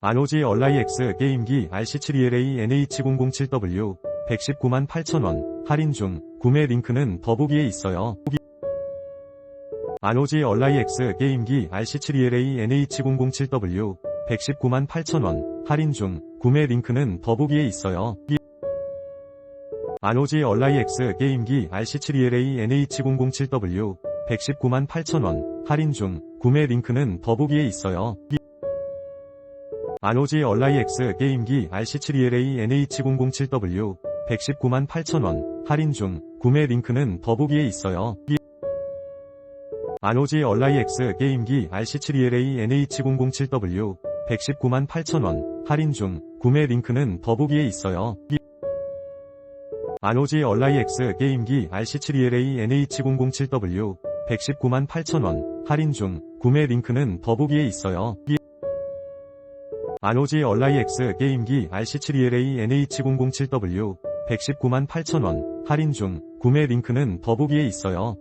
아노지 얼라이 X 게임기 RC7ELA NH007W 119만 8천원 할인 중 구매 링크는 더보기에 있어요. 아노지 얼라이 X 게임기 RC7ELA NH007W 119만 8천원 할인 중 구매 링크는 더보기에 있어요. 아노지 얼라이 X 게임기 RC7ELA NH007W 119만 8천원 할인 중 구매 링크는 더보기에 있어요. 아노지 얼라이 X 게임기 RC7ELA NH007W 119만 8천원 할인 중 구매 링크는 더보기에 있어요. 아노지 얼라이 X 게임기 RC7ELA NH007W 119만 8천원 할인 중 구매 링크는 더보기에 있어요. 아노지 얼라이 X 게임기 RC7ELA NH007W 119만 8천원 할인 중 구매 링크는 더보기에 있어요. 아노지 얼라이 X 게임기 RC7ELA NH007W 119만 8천원 할인 중 구매 링크는 더보기에 있어요.